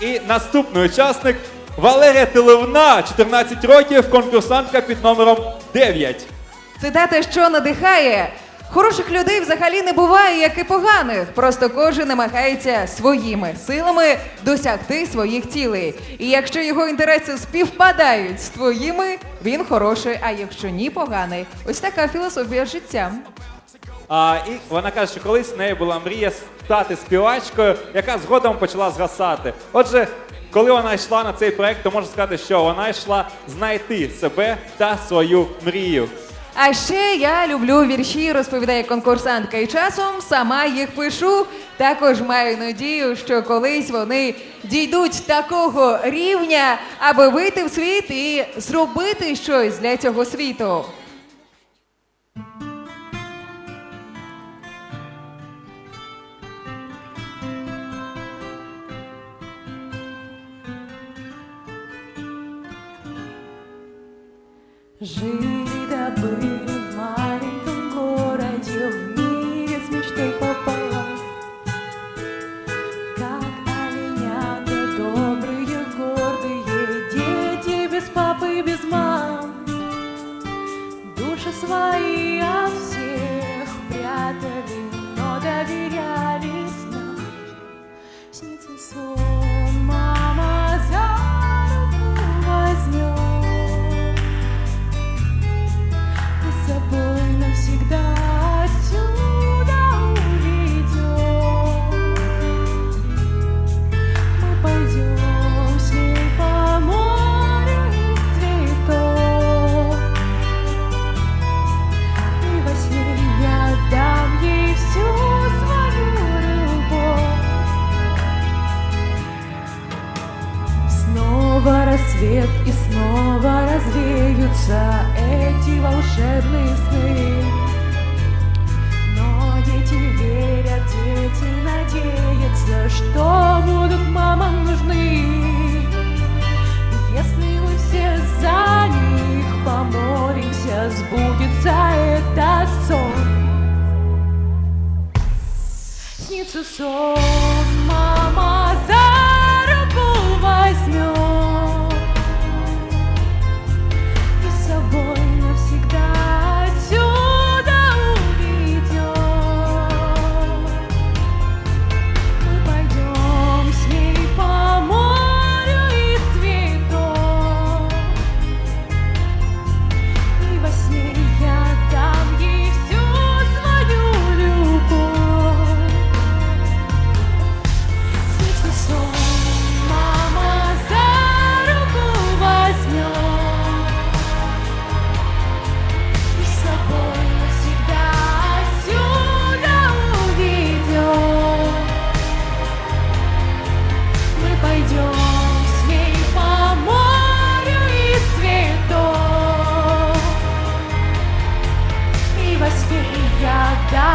І наступний учасник Валерія Тиловна, 14 років, конкурсантка під номером 9. Цитата, що надихає. Хороших людей взагалі не буває, як і поганих. Просто кожен намагається своїми силами досягти своїх цілей. І якщо його інтереси співпадають з твоїми, він хороший, а якщо ні, поганий. Ось така філософія життя. А, і вона каже, що колись в неї була мрія стати співачкою, яка згодом почала згасати. Отже, коли вона йшла на цей проект, то можна сказати, що вона йшла знайти себе та свою мрію. А ще я люблю вірші, розповідає конкурсантка, і часом сама їх пишу. Також маю надію, що колись вони дійдуть такого рівня, аби вийти в світ і зробити щось для цього світу. Жили-добыли в маленьком городе В мире с мечтой пополам. Как оленята добрые, гордые Дети без папы без мам. Души свои от всех прятали Но доверялись нам. Снится сон, снова развеются эти волшебные сны. Но дети верят, дети надеются, что будут мамам нужны. Если мы все за них помолимся, сбудется этот сон. Снится сон,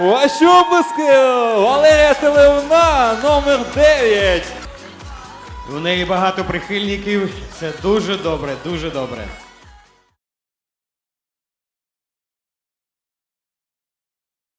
Ваші облиски! Валерія Телевна, номер 9. У неї багато прихильників. Це дуже добре, дуже добре.